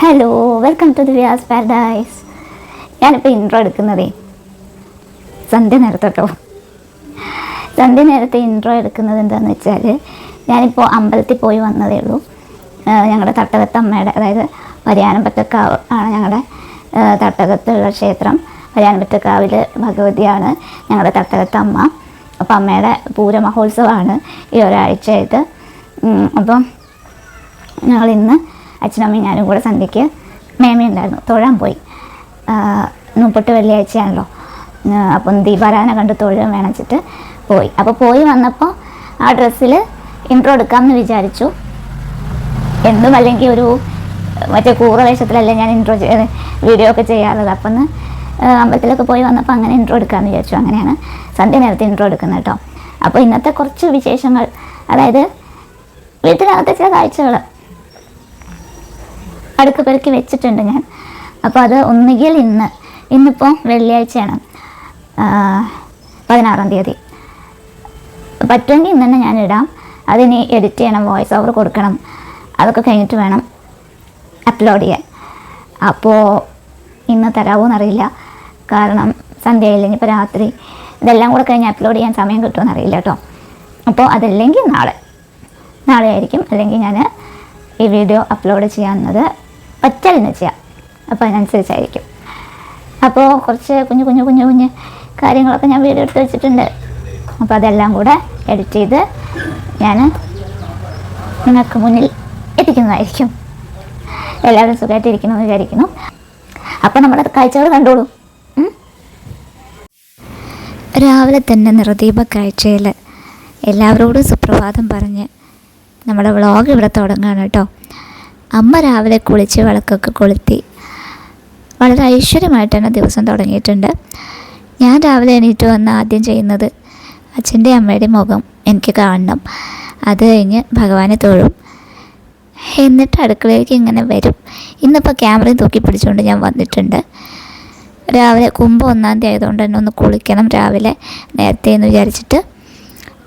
Hello welcome to the Vyas Paradise ഞാനിപ്പോൾ intro എടുക്കുന്നതേ. സന്ധ്യ നേരത്തോട്ടോ സന്ധ്യ നേരത്തെ ഇൻട്രോ എടുക്കുന്നത് എന്താണെന്ന് വെച്ചാൽ ഞാനിപ്പോൾ അമ്പലത്തിൽ പോയി വന്നതേ ഉള്ളൂ. ഞങ്ങളുടെ ഞങ്ങളുടെ തട്ടകത്തമ്മയുടെ അതായത് വരിയാനമ്പറ്റക്കാവ് ആണ് ഞങ്ങളുടെ തട്ടകത്തുള്ള ക്ഷേത്രം. വരിയാനമ്പറ്റക്കാവിൽ ഭഗവതിയാണ് ഞങ്ങളുടെ തട്ടകത്തമ്മ അപ്പം അമ്മയുടെ പൂരമഹോത്സവമാണ് ഈ ഒരാഴ്ചയായിട്ട്. അപ്പം ഞങ്ങൾ ഇന്ന് അച്ഛനമ്മയും ഞാനും കൂടെ സന്ധ്യയ്ക്ക് മേമയുണ്ടായിരുന്നു. തൊഴാൻ പോയി. മുപ്പട്ട് വെള്ളിയാഴ്ചയാണല്ലോ. അപ്പം ദീപാരാധന കണ്ട് തൊഴും വേണച്ചിട്ട് പോയി. അപ്പോൾ പോയി വന്നപ്പോൾ ആ ഡ്രസ്സിൽ ഇൻട്രോ എടുക്കാമെന്ന് വിചാരിച്ചു. എന്തും അല്ലെങ്കിൽ ഒരു മറ്റേ കൂറ വേഷത്തിലല്ലേ ഞാൻ ഇൻട്രോ വീഡിയോ ഒക്കെ ചെയ്യാറുള്ളത്. അപ്പം ഒന്ന് അമ്പലത്തിലൊക്കെ പോയി വന്നപ്പോൾ അങ്ങനെ ഇൻട്രോ എടുക്കാമെന്ന് വിചാരിച്ചു. അങ്ങനെയാണ് സന്ധ്യ നേരത്തെ ഇൻട്രോ എടുക്കുന്നത് കേട്ടോ. അപ്പോൾ ഇന്നത്തെ കുറച്ച് വിശേഷങ്ങൾ അതായത് വീട്ടിനകത്തെ ചില കാഴ്ചകൾ അടുക്ക് പെറുക്കി വെച്ചിട്ടുണ്ട് ഞാൻ. അപ്പോൾ അത് ഒന്നുകിൽ ഇന്ന്. ഇന്നിപ്പോൾ വെള്ളിയാഴ്ചയാണ്. പതിനാറാം തീയതി. പറ്റുമെങ്കിൽ ഇന്ന് തന്നെ ഞാൻ ഇടാം. അതിനി എഡിറ്റ് ചെയ്യണം വോയിസ് ഓവർ കൊടുക്കണം. അതൊക്കെ കഴിഞ്ഞിട്ട് വേണം അപ്ലോഡ് ചെയ്യാൻ. അപ്പോൾ ഇന്ന് തരാമോ എന്നറിയില്ല. കാരണം സന്ധ്യയില്ല ഇനിയിപ്പോൾ രാത്രി. ഇതെല്ലാം കൂടെ കഴിഞ്ഞ് അപ്ലോഡ് ചെയ്യാൻ സമയം കിട്ടുമെന്ന് അറിയില്ല കേട്ടോ. അപ്പോൾ അതല്ലെങ്കിൽ നാളെ. നാളെ ആയിരിക്കും. അല്ലെങ്കിൽ ഞാൻ ഈ വീഡിയോ അപ്ലോഡ് ചെയ്യാവുന്നത് പറ്റലിന് ചെയ്യാം. അപ്പോൾ അതിനനുസരിച്ചായിരിക്കും. അപ്പോൾ കുറച്ച് കുഞ്ഞു കുഞ്ഞു കുഞ്ഞു കുഞ്ഞു കാര്യങ്ങളൊക്കെ ഞാൻ വീഡിയോ എടുത്ത് വെച്ചിട്ടുണ്ട്. അപ്പോൾ അതെല്ലാം കൂടെ എഡിറ്റ് ചെയ്ത് ഞാൻ നിങ്ങൾക്ക് മുന്നിൽ എത്തിക്കുന്നതായിരിക്കും. എല്ലാവരും സുഖമായിട്ടിരിക്കണമെന്ന് വിചാരിക്കുന്നു. അപ്പോൾ നമ്മുടെ കാഴ്ചകൾ കണ്ടോളൂ. രാവിലെ തന്നെ നിറദീപ കാഴ്ചയിൽ എല്ലാവരോടും സുപ്രഭാതം പറഞ്ഞ് നമ്മുടെ വ്ളോഗ് ഇവിടെ തുടങ്ങുകയാണ് കേട്ടോ. അമ്മ രാവിലെ കുളിച്ച് വിളക്കൊക്കെ കൊളുത്തി. വളരെ ഐശ്വര്യമായിട്ടാണ് ദിവസം തുടങ്ങിയിട്ടുണ്ട്. ഞാൻ രാവിലെ എണീറ്റ് വന്ന് ആദ്യം ചെയ്യുന്നത് അച്ഛന്റെ അമ്മയുടെ മുഖം എനിക്ക് കാണണം. അത് കഴിഞ്ഞ് ഭഗവാനെ തൊഴും. എന്നിട്ട് അടുക്കളയിലേക്ക് ഇങ്ങനെ വരും. ഇന്നിപ്പോൾ ക്യാമറയും തൂക്കി പിടിച്ചുകൊണ്ട് ഞാൻ വന്നിട്ടുണ്ട്. രാവിലെ കുംഭം ഒന്നാം തീയതി ആയതുകൊണ്ട് തന്നെ ഒന്ന് കുളിക്കണം രാവിലെ നേരത്തെ എന്ന് വിചാരിച്ചിട്ട്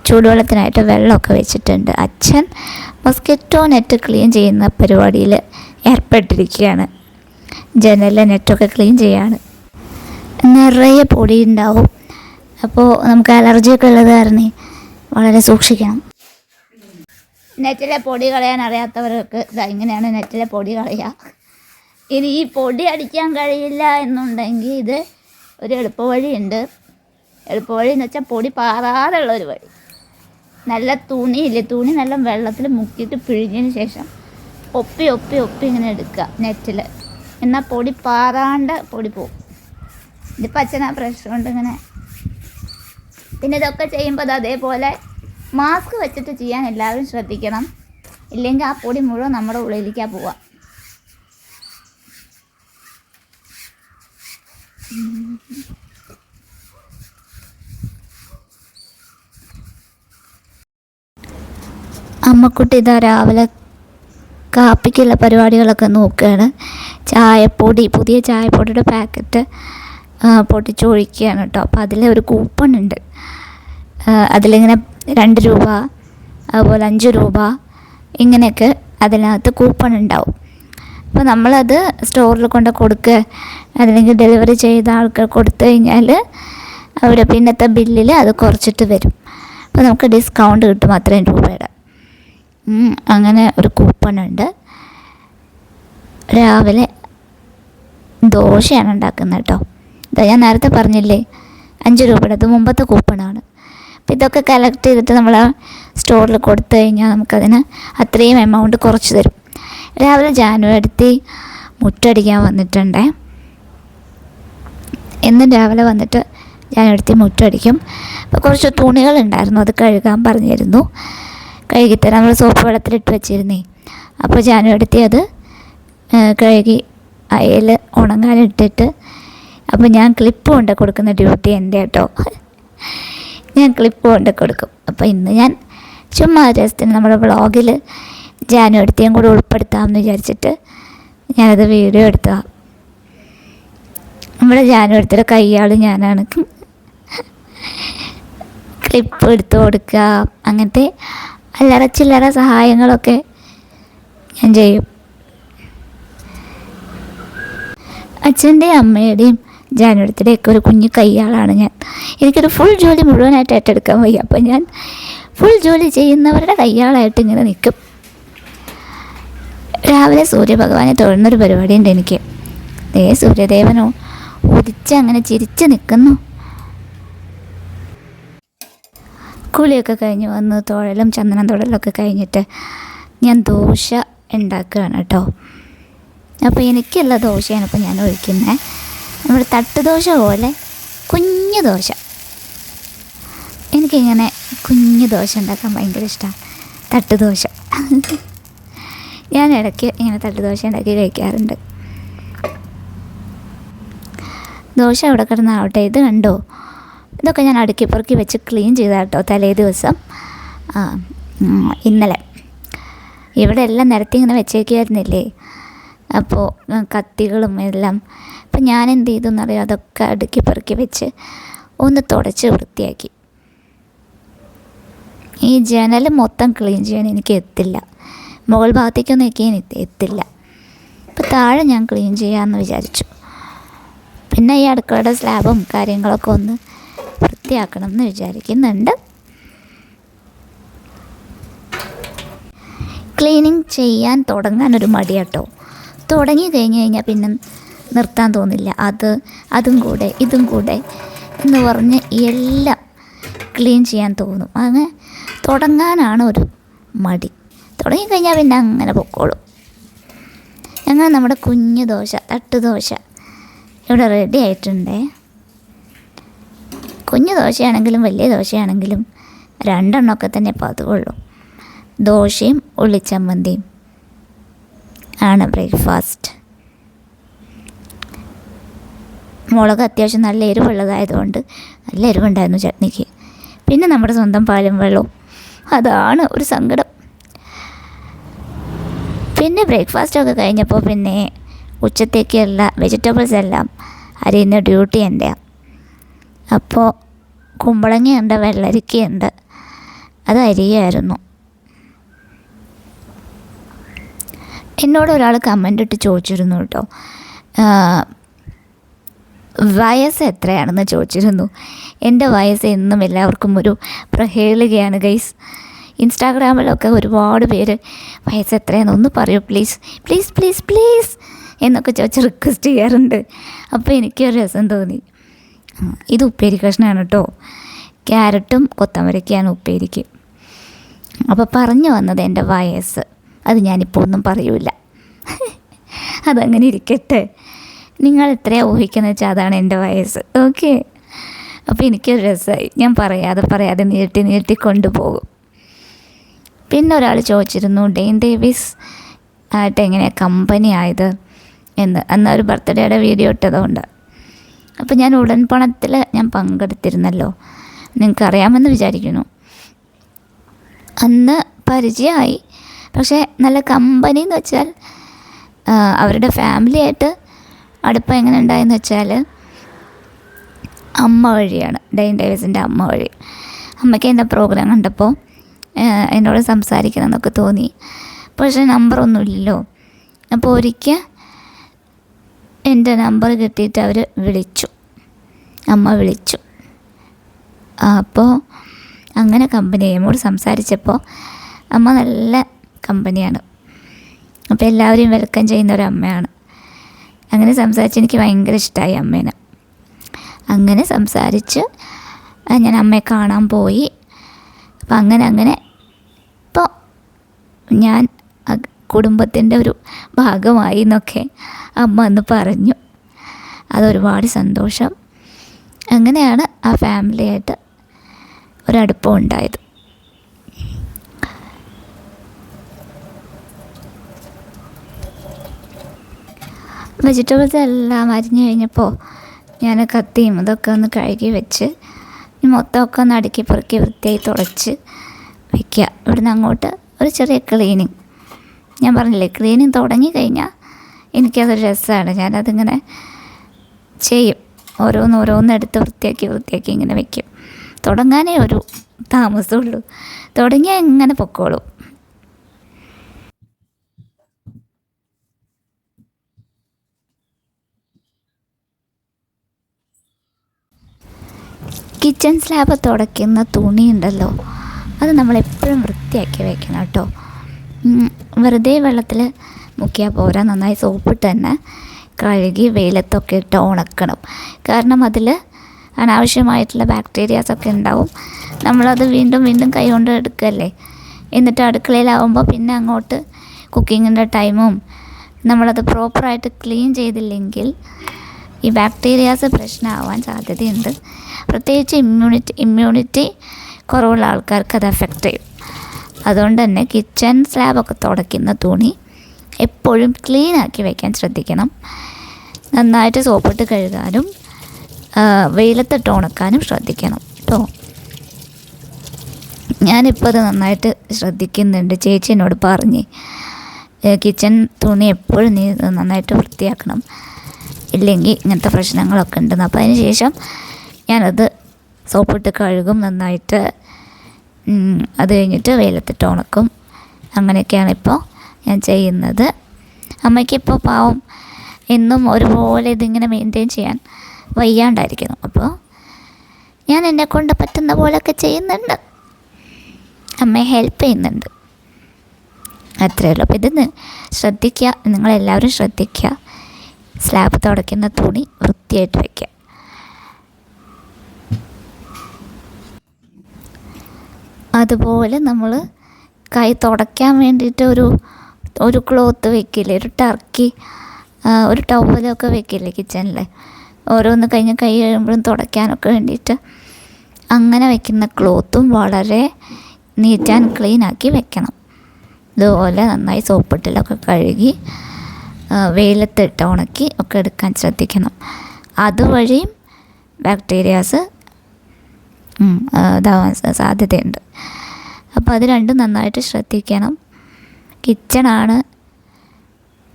ചൂടുവെള്ളത്തിനായിട്ട് വെള്ളമൊക്കെ വെച്ചിട്ടുണ്ട്. അച്ഛൻ മൊസ്കിറ്റോ നെറ്റ് ക്ലീൻ ചെയ്യുന്ന പരിപാടിയിൽ ഏർപ്പെട്ടിരിക്കുകയാണ്. ജനലിലെ നെറ്റൊക്കെ ക്ലീൻ ചെയ്യാണ്. നിറയെ പൊടി ഉണ്ടാവും. അപ്പോൾ നമുക്ക് അലർജിയൊക്കെ ഉള്ളത് കാരണം വളരെ സൂക്ഷിക്കണം. നെറ്റിലെ പൊടി കളയാൻ അറിയാത്തവർക്ക് ഇങ്ങനെയാണ് നെറ്റിലെ പൊടി കളയുക. ഇനി ഈ പൊടി അടിക്കാൻ കഴിയില്ല എന്നുണ്ടെങ്കിൽ ഇത് ഒരു എളുപ്പവഴിയുണ്ട്. എളുപ്പവഴി എന്ന് വെച്ചാൽ പൊടി പാറാതെ ഉള്ള ഒരു വഴി. നല്ല തുണിയില്ലേ തുണി നല്ല വെള്ളത്തിൽ മുക്കിയിട്ട് പിഴിഞ്ഞതിന് ശേഷം ഒപ്പി ഒപ്പി ഒപ്പി ഇങ്ങനെ എടുക്കുക നെറ്റിൽ എന്നാൽ പൊടി പാറാണ്ട് പൊടി പോകും ഇതിപ്പോൾ അച്ഛൻ ആ പ്രഷർ കൊണ്ട് ഇങ്ങനെ. പിന്നെ ഇതൊക്കെ ചെയ്യുമ്പോൾ അത് അതേപോലെ മാസ്ക് വെച്ചിട്ട് ചെയ്യാൻ എല്ലാവരും ശ്രദ്ധിക്കണം. ഇല്ലെങ്കിൽ ആ പൊടി മുഴുവൻ നമ്മുടെ ഉള്ളിലേക്കാണ് പോവുക. അമ്മക്കുട്ടി ഇതാ രാവിലെ കാപ്പിക്കുള്ള പരിപാടികളൊക്കെ നോക്കുകയാണ്. ചായപ്പൊടി പുതിയ ചായപ്പൊടിയുടെ പാക്കറ്റ് പൊട്ടിച്ചൊഴിക്കുകയാണ് കേട്ടോ. അപ്പോൾ അതിൽ ഒരു കൂപ്പൺ ഉണ്ട്. അതിലിങ്ങനെ രണ്ട് രൂപ അതുപോലെ അഞ്ച് രൂപ ഇങ്ങനെയൊക്കെ അതിനകത്ത് കൂപ്പൺ ഉണ്ടാവും. അപ്പോൾ നമ്മളത് സ്റ്റോറിൽ കൊണ്ട് കൊടുക്കുക അല്ലെങ്കിൽ ഡെലിവറി ചെയ്ത ആൾക്ക് കൊടുത്തു കഴിഞ്ഞാൽ അവിടെ പിന്നത്തെ ബില്ലിൽ അത് കുറച്ചിട്ട് വരും. അപ്പോൾ നമുക്ക് ഡിസ്കൗണ്ട് കിട്ടും അത്രയും രൂപയുടെ. അങ്ങനെ ഒരു കൂപ്പൺ ഉണ്ട് രാവിലെ ദോശയാണ് ഉണ്ടാക്കുന്നത് കേട്ടോ. ഇതാ ഞാൻ നേരത്തെ പറഞ്ഞില്ലേ അഞ്ച് രൂപയുടെ അത് മുമ്പത്തെ കൂപ്പണാണ്. അപ്പം ഇതൊക്കെ കളക്ട് ചെയ്തിട്ട് നമ്മൾ സ്റ്റോറിൽ കൊടുത്തു കഴിഞ്ഞാൽ നമുക്കതിന് അത്രയും എമൗണ്ട് കുറച്ച് തരും. രാവിലെ ജാനു എടുത്തി മുറ്റടിക്കാൻ വന്നിട്ടുണ്ടേ. എന്നും രാവിലെ വന്നിട്ട് ഞാൻ എടുത്തി മുറ്റടിക്കും. അപ്പോൾ കുറച്ച് തുണികളുണ്ടായിരുന്നു അത് കഴുകാൻ പറഞ്ഞിരുന്നു. കഴുകിത്തരാം. നമ്മൾ സോപ്പ് വെള്ളത്തിലിട്ട് വെച്ചിരുന്നേ. അപ്പോൾ ജാനു എടുത്തി അത് കഴുകി അയൽ ഉണങ്ങാനിട്ടിട്ട് അപ്പോൾ ഞാൻ ക്ലിപ്പ് കൊണ്ട് കൊടുക്കുന്ന ഡ്യൂട്ടി എന്റെ കേട്ടോ ഞാൻ ക്ലിപ്പ് കൊണ്ട് കൊടുക്കും. അപ്പോൾ ഇന്ന് ഞാൻ ചുമ്മാ രസത്തിന് നമ്മുടെ വ്ളോഗിൽ ജാനു എടുത്തിയും കൂടെ ഉൾപ്പെടുത്താമെന്ന് വിചാരിച്ചിട്ട് ഞാനത് വീഡിയോ എടുത്തതാണ് നമ്മുടെ ജാനു എടുത്തിട്ട് കയ്യാൾ ഞാനാണ്. ക്ലിപ്പ് എടുത്ത് കൊടുക്കുക. അങ്ങനത്തെ അല്ലറ ചില്ലറ സഹായങ്ങളൊക്കെ ഞാൻ ചെയ്യും. അച്ഛന്റെയും അമ്മയുടെയും ജാനുവരത്തിന്റെയൊക്കെ ഒരു കുഞ്ഞു കൈയാളാണ് ഞാൻ. എനിക്കൊരു ഫുൾ ജോലി മുഴുവനായിട്ട് ഏറ്റെടുക്കാൻ വയ്യ. അപ്പം ഞാൻ ഫുൾ ജോലി ചെയ്യുന്നവരുടെ കൈയാളായിട്ട് ഇങ്ങനെ നിൽക്കും. രാവിലെ സൂര്യഭഗവാനെ തൊഴുന്നൊരു പരിപാടിയുണ്ട് എനിക്ക്. ദേ സൂര്യദേവനോ ഉദിച്ച് അങ്ങനെ ചിരിച്ച് നിൽക്കുന്നു. കുളിയൊക്കെ കഴിഞ്ഞ് വന്ന് തൊഴലും ചന്ദനം തൊഴലൊക്കെ കഴിഞ്ഞിട്ട് ഞാൻ ദോശ ഉണ്ടാക്കുകയാണ് കേട്ടോ. അപ്പോൾ എനിക്കുള്ള ദോശയാണ് ഇപ്പോൾ ഞാൻ ഒഴിക്കുന്നത്. നമ്മുടെ തട്ട് ദോശ പോലെ കുഞ്ഞു ദോശ. എനിക്കിങ്ങനെ കുഞ്ഞു ദോശ ഉണ്ടാക്കാൻ ഭയങ്കര ഇഷ്ടമാണ്. തട്ട് ദോശ. ഞാൻ ഇടയ്ക്ക് ഇങ്ങനെ തട്ട് ദോശ ഉണ്ടാക്കി കഴിക്കാറുണ്ട്. ദോശ അവിടെ കിടന്നാവട്ടെ ഇത് കണ്ടോ? ഇതൊക്കെ ഞാൻ അടുക്കി പെറുക്കി വെച്ച് ക്ലീൻ ചെയ്ത കേട്ടോ തലേ ദിവസം. ഇന്നലെ. ഇവിടെ എല്ലാം നിരത്തി ഇങ്ങനെ വെച്ചേക്കായിരുന്നില്ലേ അപ്പോൾ കത്തികളും എല്ലാം. അപ്പം ഞാൻ എന്ത് ചെയ്തു എന്നറിയാം? അതൊക്കെ അടുക്കി പെറുക്കി വെച്ച് ഒന്ന് തുടച്ച് വൃത്തിയാക്കി. ഈ ജനൽ മൊത്തം ക്ലീൻ ചെയ്യാൻ എനിക്ക് എത്തില്ല. മുകൾ ഭാഗത്തേക്കൊന്നും എനിക്ക് എത്തില്ല. അപ്പോൾ താഴെ ഞാൻ ക്ലീൻ ചെയ്യാമെന്ന് വിചാരിച്ചു. പിന്നെ ഈ അടുക്കളയുടെ സ്ലാബും കാര്യങ്ങളൊക്കെ ഒന്ന് വൃത്തിയാക്കണം എന്ന് വിചാരിക്കുന്നുണ്ട്. ക്ലീനിങ് ചെയ്യാൻ തുടങ്ങാൻ ഒരു മടിയാട്ടോ. തുടങ്ങി കഴിഞ്ഞ് കഴിഞ്ഞാൽ പിന്നെ നിർത്താൻ തോന്നില്ല. അത് അതും കൂടെ ഇതും കൂടെ എന്ന് പറഞ്ഞ് എല്ലാം ക്ലീൻ ചെയ്യാൻ തോന്നും. അങ്ങനെ തുടങ്ങാനാണ് ഒരു മടി. തുടങ്ങിക്കഴിഞ്ഞാൽ പിന്നെ അങ്ങനെ പൊക്കോളും. ഞങ്ങൾ നമ്മുടെ കുഞ്ഞു ദോശ തട്ടുദോശ ഇവിടെ റെഡി ആയിട്ടുണ്ടേ. കുഞ്ഞു ദോശയാണെങ്കിലും വലിയ ദോശയാണെങ്കിലും രണ്ടെണ്ണമൊക്കെ തന്നെ പതുവുള്ളൂ. ദോശയും ഉള്ളിച്ചമ്മന്തിയും. ആണ് ബ്രേക്ക്ഫാസ്റ്റ്. മുളക് അത്യാവശ്യം നല്ല എരിവുള്ളതായതുകൊണ്ട് നല്ല എരിവുണ്ടായിരുന്നു ചട്നിക്ക്. പിന്നെ നമ്മുടെ സ്വന്തം പാലും വെള്ളവും. അതാണ് ഒരു സങ്കടം. പിന്നെ ബ്രേക്ക്ഫാസ്റ്റൊക്കെ കഴിഞ്ഞപ്പോൾ പിന്നെ ഉച്ചത്തേക്കുള്ള വെജിറ്റബിൾസ് എല്ലാം അരിയുന്ന ഡ്യൂട്ടി എന്റെയാണ് അപ്പോൾ കുമ്പളങ്ങയുണ്ട് വെള്ളരിക്കയുണ്ട്. അത് അരിയായിരുന്നു. എന്നോട് ഒരാൾ കമന്റ് ഇട്ട് ചോദിച്ചിരുന്നു കേട്ടോ. വയസ്സ് എത്രയാണെന്ന് ചോദിച്ചിരുന്നു. എന്റെ വയസ്സ് എന്നും എല്ലാവർക്കും ഒരു പ്രഹേളികയാണ് ഗൈസ് ഇൻസ്റ്റാഗ്രാമിലൊക്കെ ഒരുപാട് പേര് വയസ്സ് എത്രയാണെന്ന് ഒന്ന് പറയൂ പ്ലീസ് പ്ലീസ് പ്ലീസ് പ്ലീസ് എന്നൊക്കെ ചോദിച്ച് റിക്വസ്റ്റ് ചെയ്യാറുണ്ട്. അപ്പോൾ എനിക്കൊരു രസം തോന്നി. ഇത് ഉപ്പേരി കഷ്ണമാണ് കേട്ടോ ക്യാരറ്റും കൊത്തമരക്കയാണ് ഉപ്പേരിക്ക്. അപ്പോൾ പറഞ്ഞു വന്നത് എന്റെ വയസ്സ്. അത് ഞാനിപ്പോൾ ഒന്നും പറയൂല. അതങ്ങനെ ഇരിക്കട്ടെ. നിങ്ങൾ എത്രയാണ് ഊഹിക്കുന്നത് വെച്ചാൽ അതാണ് എന്റെ വയസ്സ്. ഓക്കെ? അപ്പോൾ എനിക്കൊരു രസമായി ഞാൻ പറയാതെ പറയാതെ നീട്ടി നീട്ടി കൊണ്ടുപോകും. പിന്നെ ഒരാൾ ചോദിച്ചിരുന്നു ഡെയിൻ ഡേവിസ് ആയിട്ട് എങ്ങനെയാണ് കമ്പനി ആയത്? എന്ന്. അന്ന് ഒരു ബർത്ത്ഡേയുടെ വീഡിയോ ഇട്ടതുകൊണ്ട്. അപ്പോൾ ഞാൻ ഉടൻ പണത്തിൽ ഞാൻ പങ്കെടുത്തിരുന്നല്ലോ. നിങ്ങൾക്കറിയാമെന്ന് വിചാരിക്കുന്നു. അന്ന് പരിചയമായി. പക്ഷേ നല്ല കമ്പനി എന്ന് വെച്ചാൽ അവരുടെ ഫാമിലിയായിട്ട് അടുപ്പം എങ്ങനെ ഉണ്ടായെന്ന് വെച്ചാൽ അമ്മ വഴിയാണ്. ഡൈൻ ഡേവിസിന്റെ അമ്മ വഴി. അമ്മയ്ക്ക് എന്റെ പ്രോഗ്രാം കണ്ടപ്പോൾ എന്നോട് സംസാരിക്കണം എന്നൊക്കെ തോന്നി. പക്ഷേ നമ്പറൊന്നുമില്ലല്ലോ അപ്പോൾ ഒരിക്കൽ എന്റെ നമ്പർ കിട്ടിയിട്ട് അവർ വിളിച്ചു. അമ്മ വിളിച്ചു. അപ്പോൾ അങ്ങനെ കമ്പനി അമ്മോട് സംസാരിച്ചപ്പോൾ അമ്മ നല്ല കമ്പനിയാണ് അപ്പോൾ എല്ലാവരെയും വെൽക്കം ചെയ്യുന്ന ഒരു അമ്മയാണ്. അങ്ങനെ സംസാരിച്ച് എനിക്ക് ഭയങ്കര ഇഷ്ടമായി അമ്മേനെ. അങ്ങനെ സംസാരിച്ച് ഞാൻ അമ്മയെ കാണാൻ പോയി. അപ്പം അങ്ങനെ അങ്ങനെ ഇപ്പോൾ ഞാൻ കുടുംബത്തിന്റെ ഒരു ഭാഗമായി എന്നൊക്കെ അമ്മ അന്ന് പറഞ്ഞു. അതൊരുപാട് സന്തോഷം. അങ്ങനെയാണ് ആ ഫാമിലിയായിട്ട് ഒരടുപ്പം ഉണ്ടായത്. വെജിറ്റബിൾസ് എല്ലാം അരിഞ്ഞു കഴിഞ്ഞപ്പോൾ ഞാൻ കത്തിയും ഇതൊക്കെ ഒന്ന് കഴുകി വെച്ച് മൊത്തമൊക്കെ ഒന്ന് അടുക്കി പെറുക്കി വൃത്തിയായി തുടച്ച് വയ്ക്കുക ഇവിടുന്ന് അങ്ങോട്ട് ഒരു ചെറിയ ക്ലീനിങ്. ഞാൻ പറഞ്ഞില്ലേ ക്ലീനിങ് തുടങ്ങി കഴിഞ്ഞാൽ എനിക്കതൊരു രസമാണ് ഞാനതിങ്ങനെ ചെയ്യും. ഓരോന്ന് ഓരോന്ന് എടുത്ത് വൃത്തിയാക്കി വൃത്തിയാക്കി ഇങ്ങനെ വയ്ക്കും തുടങ്ങാനേ ഒരു താമസമുള്ളൂ. തുടങ്ങിയാൽ ഇങ്ങനെ പൊക്കോളൂ. കിച്ചൺ സ്ലാബ് തുടയ്ക്കുന്ന തുണിയുണ്ടല്ലോ. അത് നമ്മളെപ്പോഴും വൃത്തിയാക്കി വയ്ക്കണം കേട്ടോ. വെറുതെ വെള്ളത്തിൽ മുക്കിയാൽ പോരാ. നന്നായി സോപ്പിട്ട് തന്നെ കഴുകി വെയിലത്തൊക്കെ ഇട്ട് ഉണക്കണം. കാരണം അതിൽ അനാവശ്യമായിട്ടുള്ള ബാക്ടീരിയാസൊക്കെ ഉണ്ടാവും. നമ്മളത് വീണ്ടും വീണ്ടും കൈകൊണ്ട് എടുക്കല്ലേ? എന്നിട്ട് അടുക്കളയിലാവുമ്പോൾ പിന്നെ അങ്ങോട്ട് കുക്കിങ്ങിന്റെ ടൈമും നമ്മളത് പ്രോപ്പറായിട്ട് ക്ലീൻ ചെയ്തില്ലെങ്കിൽ ഈ ബാക്ടീരിയാസ് പ്രശ്നമാവാൻ സാധ്യതയുണ്ട്. പ്രത്യേകിച്ച് ഇമ്മ്യൂണിറ്റി ഇമ്മ്യൂണിറ്റി കുറവുള്ള ആൾക്കാർക്ക് അത് എഫക്റ്റ് ചെയ്യും. അതുകൊണ്ട് തന്നെ കിച്ചൺ സ്ലാബൊക്കെ തുടയ്ക്കുന്ന തുണി എപ്പോഴും ക്ലീൻ ആക്കി വയ്ക്കാൻ ശ്രദ്ധിക്കണം. നന്നായിട്ട് സോപ്പിട്ട് കഴുകാനും വെയിലത്തിട്ട് ഉണക്കാനും ശ്രദ്ധിക്കണം കേട്ടോ ഞാനിപ്പോൾ അത് നന്നായിട്ട് ശ്രദ്ധിക്കുന്നുണ്ട്. ചേച്ചി എന്നോട് പറഞ്ഞ് കിച്ചൺ തുണി എപ്പോഴും നീ നന്നായിട്ട് വൃത്തിയാക്കണം. ഇല്ലെങ്കിൽ ഇങ്ങനത്തെ പ്രശ്നങ്ങളൊക്കെ ഉണ്ടെന്ന്. അപ്പോൾ അതിന് ശേഷം ഞാനത് സോപ്പിട്ട് കഴുകും നന്നായിട്ട് അത് കഴിഞ്ഞിട്ട് വെയിലത്തിട്ട് ഉണക്കും. അങ്ങനെയൊക്കെയാണ് ഇപ്പോൾ ഞാൻ ചെയ്യുന്നത്. അമ്മയ്ക്കിപ്പോൾ പാവം എന്നും ഒരുപോലെ ഇതിങ്ങനെ മെയിന്റെയിൻ ചെയ്യാൻ വയ്യാണ്ടായിരിക്കുന്നു. അപ്പോൾ ഞാൻ എന്നെ കൊണ്ട് പറ്റുന്ന പോലെയൊക്കെ ചെയ്യുന്നുണ്ട്. അമ്മയെ ഹെൽപ്പ് ചെയ്യുന്നുണ്ട്. അത്രയേ ഉള്ളൂ. അപ്പോൾ ഇത് ശ്രദ്ധിക്കുക. നിങ്ങളെല്ലാവരും ശ്രദ്ധിക്കുക. സ്ലാബ് തുടയ്ക്കുന്ന തുണി വൃത്തിയായിട്ട് വയ്ക്കുക അതുപോലെ നമ്മൾ കൈ തുടയ്ക്കാൻ വേണ്ടിയിട്ട് ഒരു ഒരു ക്ലോത്ത് വെക്കില്ലേ? ഒരു ടർക്കി ഒരു ടവലൊക്കെ വെക്കില്ലേ കിച്ചണിൽ ഓരോന്ന് കഴിഞ്ഞ് കൈ കഴിയുമ്പോഴും തുടയ്ക്കാനൊക്കെ വേണ്ടിയിട്ട് അങ്ങനെ വെക്കുന്ന ക്ലോത്തും വളരെ നീറ്റ് ആൻഡ് ക്ലീൻ ആക്കി വെക്കണം. ഇതുപോലെ നന്നായി സോപ്പിട്ടിലൊക്കെ കഴുകി വെയിലത്തിട്ട് ഉണക്കി ഒക്കെ എടുക്കാൻ ശ്രദ്ധിക്കണം. അതുവഴിയും ബാക്ടീരിയാസ് ഇതാവാൻ സാധ്യതയുണ്ട്. അപ്പോൾ അത് രണ്ടും നന്നായിട്ട് ശ്രദ്ധിക്കണം. കിച്ചണാണ്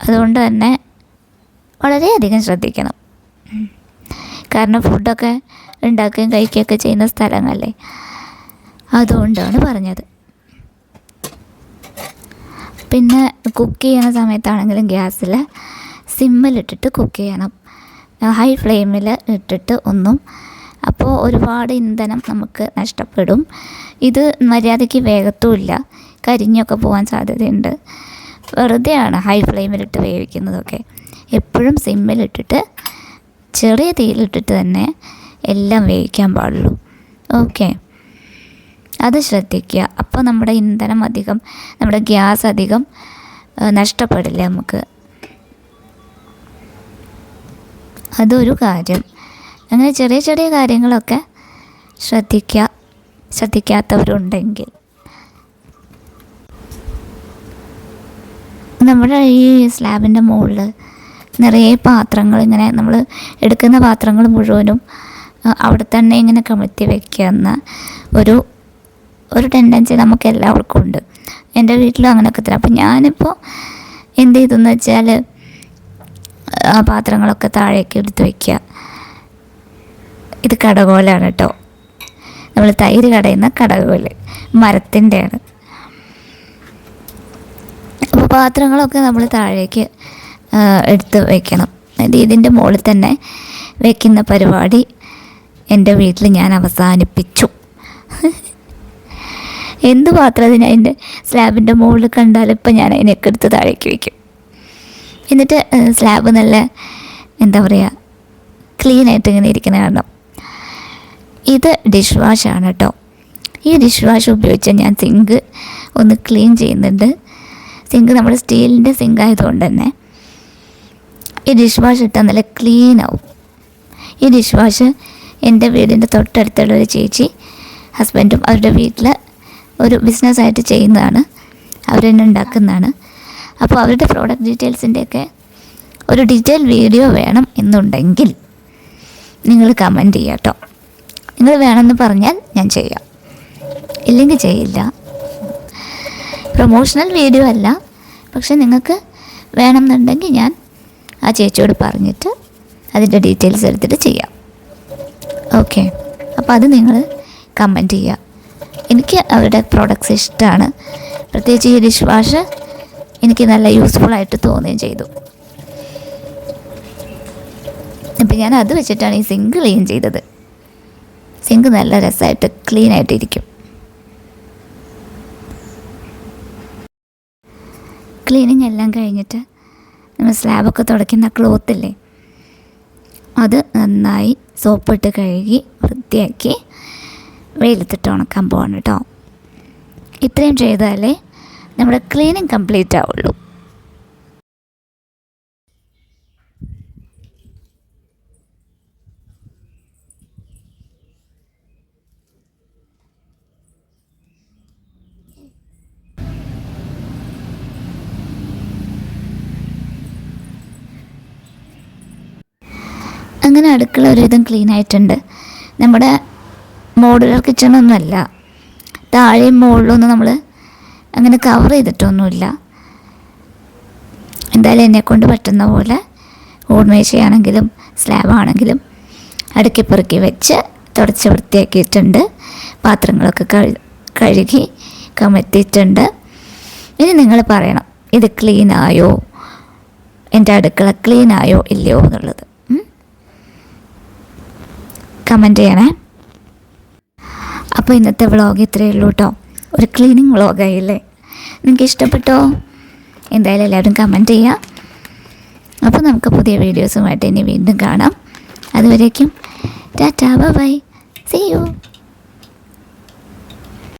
അതുകൊണ്ട് തന്നെ വളരെയധികം ശ്രദ്ധിക്കണം. കാരണം ഫുഡൊക്കെ ഉണ്ടാക്കുകയും കഴിക്കുകയൊക്കെ ചെയ്യുന്ന സ്ഥലങ്ങളല്ലേ? അതുകൊണ്ടാണ് പറഞ്ഞത്. പിന്നെ കുക്ക് ചെയ്യുന്ന സമയത്താണെങ്കിലും ഗ്യാസിൽ സിമ്മിലിട്ടിട്ട് കുക്ക് ചെയ്യണം. ഹൈ ഫ്ലെയിമിൽ ഇട്ടിട്ട് ഒന്നും അപ്പോൾ ഒരുപാട് ഇന്ധനം നമുക്ക് നഷ്ടപ്പെടും. ഇത് മര്യാദയ്ക്ക് വേഗത്തുമില്ല. കരിഞ്ഞൊക്കെ പോകാൻ സാധ്യതയുണ്ട്. വെറുതെയാണ് ഹൈ ഫ്ലെയിമിലിട്ട് വേവിക്കുന്നതൊക്കെ. എപ്പോഴും സിമ്മിലിട്ടിട്ട് ചെറിയ തീയിലിട്ടിട്ട് തന്നെ എല്ലാം വേവിക്കാൻ പാടുള്ളൂ. ഓക്കെ. അത് ശ്രദ്ധിക്കുക. അപ്പോൾ നമ്മുടെ ഇന്ധനം അധികം നമ്മുടെ ഗ്യാസ് അധികം നഷ്ടപ്പെടില്ല നമുക്ക്. അതൊരു കാര്യം. അങ്ങനെ ചെറിയ ചെറിയ കാര്യങ്ങളൊക്കെ ശ്രദ്ധിക്കുക ശ്രദ്ധിക്കാത്തവരുണ്ടെങ്കിൽ. നമ്മുടെ ഈ സ്ലാബിന്റെ മുകളിൽ നിറയെ പാത്രങ്ങൾ ഇങ്ങനെ നമ്മൾ എടുക്കുന്ന പാത്രങ്ങൾ മുഴുവനും അവിടെ തന്നെ ഇങ്ങനെ കമഴ്ത്തി വെക്കുക എന്ന ഒരു ഒരു ടെൻഡൻസി നമുക്ക് എല്ലാവർക്കും ഉണ്ട്. എന്റെ വീട്ടിലും അങ്ങനെയൊക്കെ തന്നെ. അപ്പം ഞാനിപ്പോൾ എന്ത് ചെയ്തെന്ന് വെച്ചാൽ പാത്രങ്ങളൊക്കെ താഴേക്ക് എടുത്ത് വയ്ക്കുക ഇത് കടകോലാണ് കേട്ടോ നമ്മൾ തൈര് കടയുന്ന കടകോൽ. മരത്തിന്റെയാണ് അപ്പോൾ പാത്രങ്ങളൊക്കെ നമ്മൾ താഴേക്ക് എടുത്ത് വെക്കണം. അതായത് ഇതിന്റെ മുകളിൽ തന്നെ വെക്കുന്ന പരിപാടി എന്റെ വീട്ടിൽ ഞാൻ അവസാനിപ്പിച്ചു. എന്ത് പാത്രം അതിന് അതിന്റെ സ്ലാബിന്റെ മുകളിൽ കണ്ടാലും ഇപ്പം ഞാൻ അതിനൊക്കെ എടുത്ത് താഴേക്ക് വയ്ക്കും എന്നിട്ട് സ്ലാബ് നല്ല എന്താ പറയുക ക്ലീൻ ആയിട്ട് ഇങ്ങനെ ഇരിക്കുന്ന കാരണം ഇത് ഡിഷ് വാഷാണ് കേട്ടോ ഈ ഡിഷ് വാഷ് ഉപയോഗിച്ച് ഞാൻ സിങ്ക് ഒന്ന് ക്ലീൻ ചെയ്യുന്നുണ്ട്. സിങ്ക് നമ്മൾ സ്റ്റീലിന്റെ സിങ്ക് ആയതുകൊണ്ട് തന്നെ. ഈ ഡിഷ് വാഷ് ഇട്ടാൽ നല്ല ക്ലീൻ ആവും. ഈ ഡിഷ് വാഷ് എന്റെ വീടിന്റെ തൊട്ടടുത്തുള്ള ഒരു ചേച്ചി ഹസ്ബൻഡും അവരുടെ വീട്ടിൽ ഒരു ബിസിനസ്സായിട്ട് ചെയ്യുന്നതാണ്. അവരെന്നെ ഉണ്ടാക്കുന്നതാണ്. അപ്പോൾ അവരുടെ പ്രോഡക്റ്റ് ഡീറ്റെയിൽസിന്റെയൊക്കെ ഒരു ഡീറ്റെയിൽ വീഡിയോ വേണം എന്നുണ്ടെങ്കിൽ നിങ്ങൾ കമന്റ് ചെയ്യാം കേട്ടോ നിങ്ങൾ വേണമെന്ന് പറഞ്ഞാൽ ഞാൻ ചെയ്യാം. ഇല്ലെങ്കിൽ ചെയ്യില്ല. പ്രൊമോഷണൽ വീഡിയോ അല്ല. പക്ഷെ നിങ്ങൾക്ക് വേണമെന്നുണ്ടെങ്കിൽ ഞാൻ ആ ചേച്ചിയോട് പറഞ്ഞിട്ട് അതിന്റെ ഡീറ്റെയിൽസ് എടുത്തിട്ട് ചെയ്യാം. ഓക്കെ അപ്പോൾ അത് നിങ്ങൾ കമന്റ് ചെയ്യുക. എനിക്ക് അവരുടെ പ്രോഡക്റ്റ്സ് ഇഷ്ടമാണ്. പ്രത്യേകിച്ച് ഈ ഡിഷ് വാഷ് എനിക്ക് നല്ല യൂസ്ഫുൾ ആയിട്ട് തോന്നുകയും ചെയ്തു. അപ്പം ഞാൻ അത് വെച്ചിട്ടാണ് ഈ സിങ്ക് ക്ലീൻ ചെയ്തത്. സിങ്ക് നല്ല രസമായിട്ട് ക്ലീൻ ആയിട്ടിരിക്കും. ക്ലീനിങ് എല്ലാം കഴിഞ്ഞിട്ട് നമ്മൾ സ്ലാബൊക്കെ തുടയ്ക്കുന്ന ക്ലോത്തില്ലേ അത് നന്നായി സോപ്പിട്ട് കഴുകി വൃത്തിയാക്കി വെയിലത്തിട്ട് ഉണക്കാൻ പോകണം കേട്ടോ. ഇത്രയും ചെയ്താലേ നമ്മുടെ ക്ലീനിങ് കംപ്ലീറ്റ് ആവുള്ളൂ. അങ്ങനെ അടുക്കള ഒരുവിധം ക്ലീൻ ആയിട്ടുണ്ട്. നമ്മുടെ മോഡുലർ കിച്ചണൊന്നുമല്ല താഴെയും മുകളിലൊന്നും നമ്മൾ അങ്ങനെ കവർ ചെയ്തിട്ടൊന്നുമില്ല. എന്തായാലും എന്നെ കൊണ്ട് പറ്റുന്ന പോലെ ഊർമേശയാണെങ്കിലും സ്ലാബാണെങ്കിലും അടുക്കി പെറുക്കി വെച്ച് തുടച്ച് വൃത്തിയാക്കിയിട്ടുണ്ട്. പാത്രങ്ങളൊക്കെ കഴു കഴുകി കമഴ്ത്തിയിട്ടുണ്ട് ഇനി നിങ്ങൾ പറയണം ഇത് ക്ലീനായോ എന്റെ അടുക്കള ക്ലീനായോ ഇല്ലയോ എന്നുള്ളത്. കമന്റ് ചെയ്യണേ. അപ്പോൾ ഇന്നത്തെ വ്ളോഗ് ഇത്രയേ ഉള്ളൂ കേട്ടോ ഒരു ക്ലീനിങ് വ്ളോഗായില്ലേ നിങ്ങൾക്ക് ഇഷ്ടപ്പെട്ടോ? എന്തായാലും എല്ലാവരും കമന്റ് ചെയ്യുക. അപ്പോൾ നമുക്ക് പുതിയ വീഡിയോസുമായിട്ട് ഇനി വീണ്ടും കാണാം. അതുവരേക്കും ടാറ്റാ ബൈ സീ യു